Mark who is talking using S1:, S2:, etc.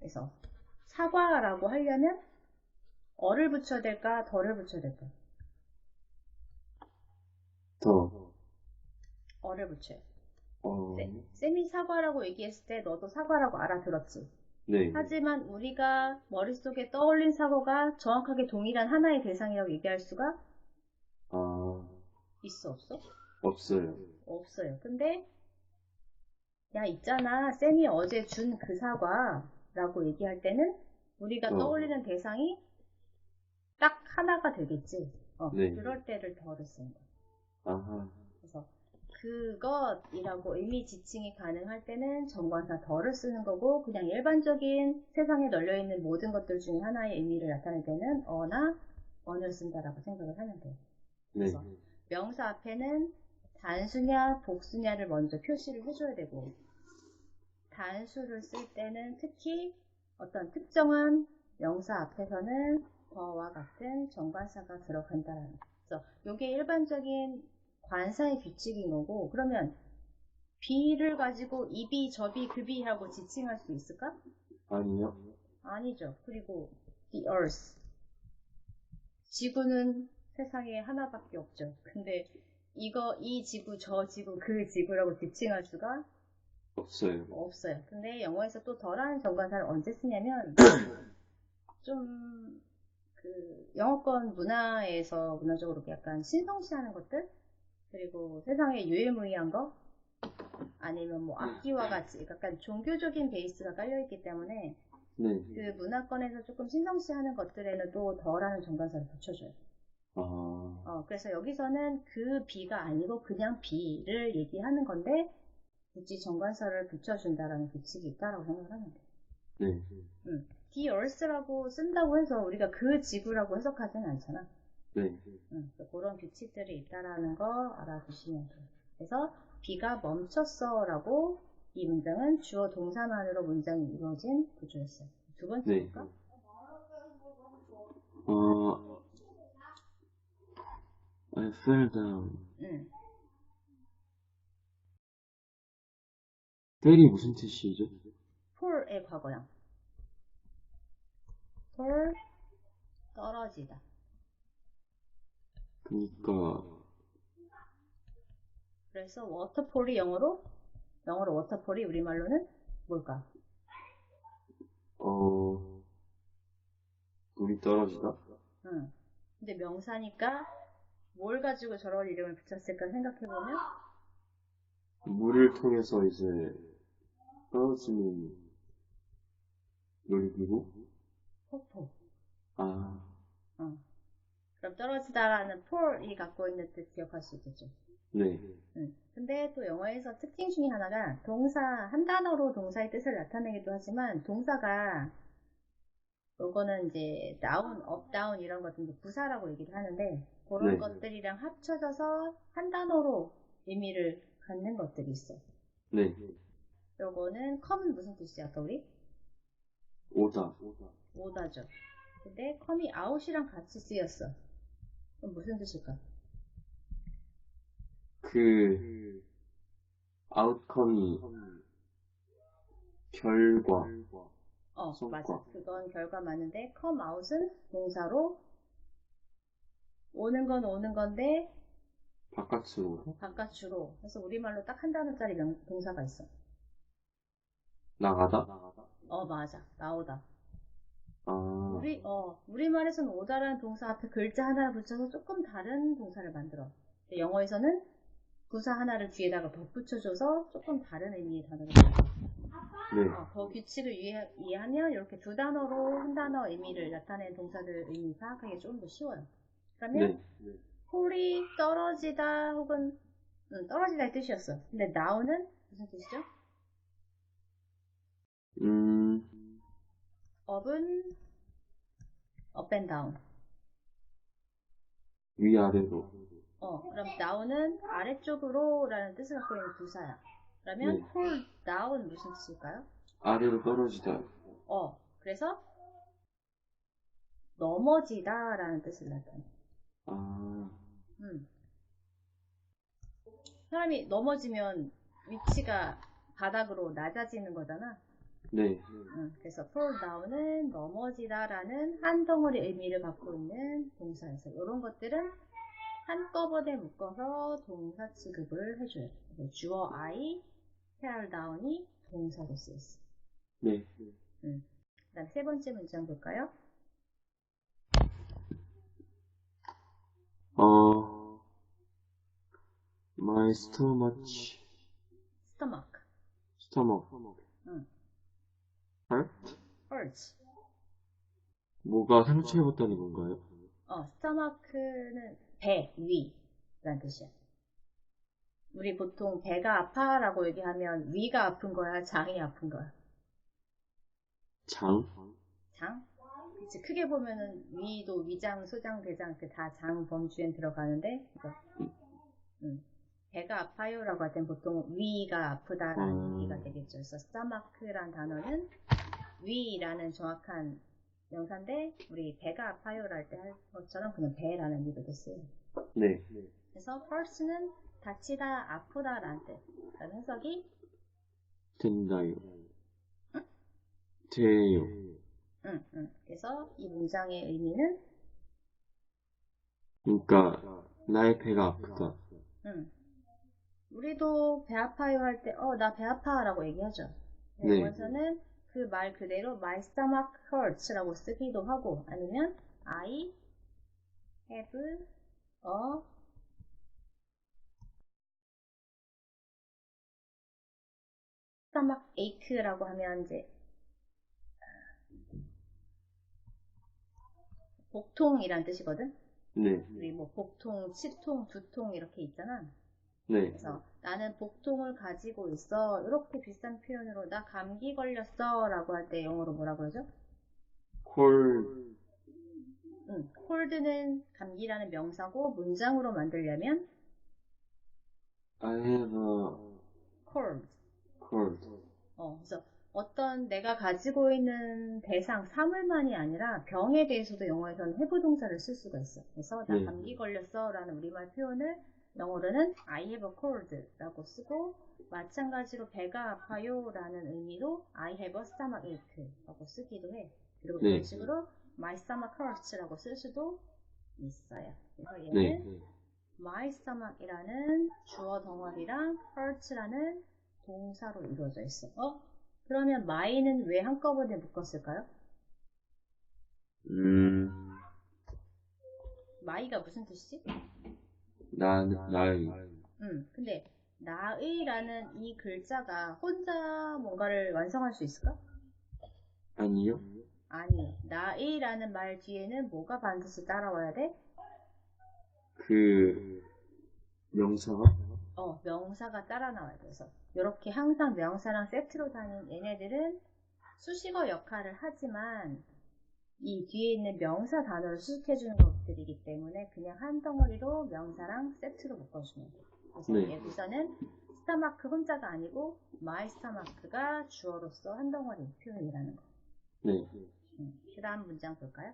S1: 그래서 사과라고 하려면 어를 붙여야 될까, 덜을 붙여야 될까?
S2: 더,
S1: 어를 붙여요.
S2: 어,
S1: 네. 쌤이 사과라고 얘기했을 때 너도 사과라고 알아들었지.
S2: 네,
S1: 하지만 우리가 머릿속에 떠올린 사고가 정확하게 동일한 하나의 대상이라고 얘기할 수가
S2: 아,
S1: 있어, 없어?
S2: 없어요.
S1: 없어요. 근데 야 있잖아 쌤이 어제 준 그 사과 라고 얘기할 때는 우리가
S2: 어.
S1: 떠올리는 대상이 딱 하나가 되겠지. 어,
S2: 네.
S1: 그럴 때를 덜을 쓴다.
S2: 아하,
S1: 그래서 그것이라고 의미 지칭이 가능할 때는 정관사 덜을 쓰는 거고 그냥 일반적인 세상에 널려 있는 모든 것들 중에 하나의 의미를 나타낼 때는 어나 언을 쓴다라고 생각을 하면 돼요.
S2: 네,
S1: 그래서 명사 앞에는 단수냐 복수냐를 먼저 표시를 해줘야 되고 단수를 쓸 때는 특히 어떤 특정한 명사 앞에서는 더와 같은 정관사가 들어간다라는 거. 그래서 이게 일반적인 관사의 규칙인 거고 그러면 비를 가지고 이비 저비 급이 하고 지칭할 수 있을까?
S2: 아니요.
S1: 아니죠. 그리고 the earth. 지구는 세상에 하나밖에 없죠. 근데 이거 이 지구 저 지구 그 지구라고 지칭할 수가
S2: 없어요.
S1: 없어요. 근데 영어에서 또 덜한 정관사를 언제 쓰냐면 좀 그 영어권 문화에서 문화적으로 약간 신성시하는 것들 그리고 세상에 유일무이한 거 아니면 뭐 악기와 같이 약간 종교적인 베이스가 깔려 있기 때문에
S2: 네,
S1: 그 문화권에서 조금 신성시하는 것들에는 또 덜하는 정관사를 붙여줘요.
S2: 아,
S1: 어, 그래서 여기서는 그 비가 아니고 그냥 비를 얘기하는 건데 굳이 정관사를 붙여준다라는 규칙이 있다라고 생각을 하면 돼요.
S2: 네,
S1: 음. Earth라고 쓴다고 해서 우리가 그 지구라고 해석하지는 않잖아.
S2: 네,
S1: 음, 그런 규칙들이 있다라는 거 알아두시면 돼요. 그래서 비가 멈췄어라고 이 문장은 주어 동사만으로 문장이 이루어진 구조였어요. 두 번째
S2: 네. 어, I fell down.
S1: 음.
S2: 텔이 무슨 뜻이죠?
S1: 폴의 과거형. 폴 떨어지다.
S2: 그니까,
S1: 그래서 워터폴이 영어로 영어로 워터폴이 우리말로는 뭘까?
S2: 어, 물이 떨어지다?
S1: 응. 근데 명사니까 뭘 가지고 저런 이름을 붙였을까 생각해 보면
S2: 물을 통해서 이제 떨어지는 놀이기구?
S1: 폭포.
S2: 아,
S1: 응. 그럼 떨어지다라는 폴이 갖고 있는 뜻 기억할 수 있겠죠.
S2: 네,
S1: 응. 근데 또 영어에서 특징 중에 하나가 동사 한 단어로 동사의 뜻을 나타내기도 하지만 동사가 요거는 이제 down, up, down 이런 것들 이제 부사라고 얘기를 하는데 그런
S2: 네.
S1: 것들이랑 합쳐져서 한 단어로 의미를 갖는 것들이 있어.
S2: 네,
S1: 요거는 come은 무슨 뜻이야, 아까 우리?
S2: 오다.
S1: 오다죠. 근데 come이 out이랑 같이 쓰였어. 그럼 무슨 뜻일까?
S2: 그, 아웃컴이 결과.
S1: 어,
S2: 성과.
S1: 맞아. 그건 결과 맞는데 come out은 동사로 오는 건 오는 건데
S2: 바깥으로
S1: 바깥으로 그래서 우리말로 딱 한 단어짜리 명- 동사가 있어.
S2: 나가다?
S1: 어, 맞아. 나오다.
S2: 아,
S1: 우리 어 우리말에서는 오다라는 동사 앞에 글자 하나를 붙여서 조금 다른 동사를 만들어. 영어에서는 부사 하나를 뒤에다가 덧붙여줘서 조금 다른 의미의 단어를 만들어.
S2: 네,
S1: 어, 그 규칙을 이해, 이해하면 이렇게 두 단어로 한 단어 의미를 나타내는 동사들 의미 파악하기 조금 더 쉬워요. 그러면
S2: 네,
S1: 폴이 떨어지다 혹은 음, 떨어지다의 뜻이었어. 근데 나오는 무슨 뜻이죠?
S2: 음,
S1: up은 up and down.
S2: 위아래로.
S1: 어, 그럼 down은 아래쪽으로라는 뜻을 갖고 있는 부사야. 그러면
S2: 네.
S1: pull down 무슨 뜻일까요?
S2: 아래로 떨어지다.
S1: 어, 그래서 넘어지다라는 뜻을 나타내.
S2: 아,
S1: 음. 사람이 넘어지면 위치가 바닥으로 낮아지는 거잖아.
S2: 네.
S1: 음, 그래서 fall down은 넘어지다라는 한 덩어리 의미를 갖고 있는 동사에서 이런 것들은 한꺼번에 묶어서 동사 취급을 해줘요. 주어 I, tear down이 동사로 쓰였어.
S2: 네.
S1: 그 다음 세 번째 문장 볼까요?
S2: 어, my stomach,
S1: stomach,
S2: stomach,
S1: hurts.
S2: 뭐가 상처입었다는 건가요?
S1: 어, stomach는 배, 위라는 뜻이야. 우리 보통 배가 아파라고 얘기하면 위가 아픈 거야, 장이 아픈 거야.
S2: 장?
S1: 장? 그치, 크게 보면은 위도 위장, 소장, 대장 그 다 장 범주에 들어가는데, 아파요라고 할 땐 보통 위가 아프다라는
S2: 음.
S1: 얘기가 되겠죠. 그래서 stomach란 단어는 위라는 정확한 명사인데, 우리 배가 아파요를 할때 할 것처럼 그냥 배라는 의미도 써요.
S2: 네.
S1: 그래서 hurt는 다치다, 아프다라는 뜻. 그다음 해석이
S2: 된다요. 돼요.
S1: 응, 응. 그래서 이 문장의 의미는
S2: 그러니까, 나의 배가 아프다.
S1: 응. 우리도 배 아파요 할 때, 어, 나 배 아파라고 얘기하죠.
S2: 네.
S1: 영어에서는 그말 그대로 my stomach hurts라고 쓰기도 하고, 아니면 I have a stomach ache라고 하면 이제 복통이란 뜻이거든.
S2: 네.
S1: 우리 뭐 복통, 치통, 두통 이렇게 있잖아.
S2: 네.
S1: 그래서 나는 복통을 가지고 있어. 이렇게 비슷한 표현으로 나 감기 걸렸어 라고 할 때 영어로 뭐라 그러죠?
S2: 콜,
S1: 응. 콜드는 감기라는 명사고 문장으로 만들려면
S2: I have a
S1: cold.
S2: cold.
S1: 어, 그래서 어떤 내가 가지고 있는 대상, 사물만이 아니라 병에 대해서도 영어에서는 have 동사를 쓸 수가 있어. 그래서 나
S2: 네.
S1: 감기 걸렸어 라는 우리말 표현을 영어로는 I have a cold 라고 쓰고 마찬가지로 배가 아파요 라는 의미로 I have a stomach ache 라고 쓰기도 해. 그리고
S2: 네.
S1: 이런 식으로 my stomach hurts 라고 쓸 수도 있어요. 그래서 얘는
S2: 네.
S1: my stomach이라는 주어 덩어리랑 hurts라는 동사로 이루어져 있어. 어? 그러면 my는 왜 한꺼번에 묶었을까요?
S2: 음,
S1: my가 무슨 뜻이지?
S2: 난, 나의,
S1: 음, 근데 나의라는 이 글자가 혼자 뭔가를 완성할 수 있을까?
S2: 아니요?
S1: 아니, 나의라는 말 뒤에는 뭐가 반드시 따라와야 돼?
S2: 그, 명사가?
S1: 어, 명사가 따라 나와야 돼서 이렇게 항상 명사랑 세트로 다닌 얘네들은 수식어 역할을 하지만 이 뒤에 있는 명사 단어를 수식해주는 것들이기 때문에 그냥 한 덩어리로 명사랑 세트로 묶어주면 돼. 그래서
S2: 네.
S1: 여기서는 스타마크 혼자가 아니고 마이 스타마크가 주어로서 한 덩어리 표현이라는 거.
S2: 네.
S1: 그 다음 문장 볼까요?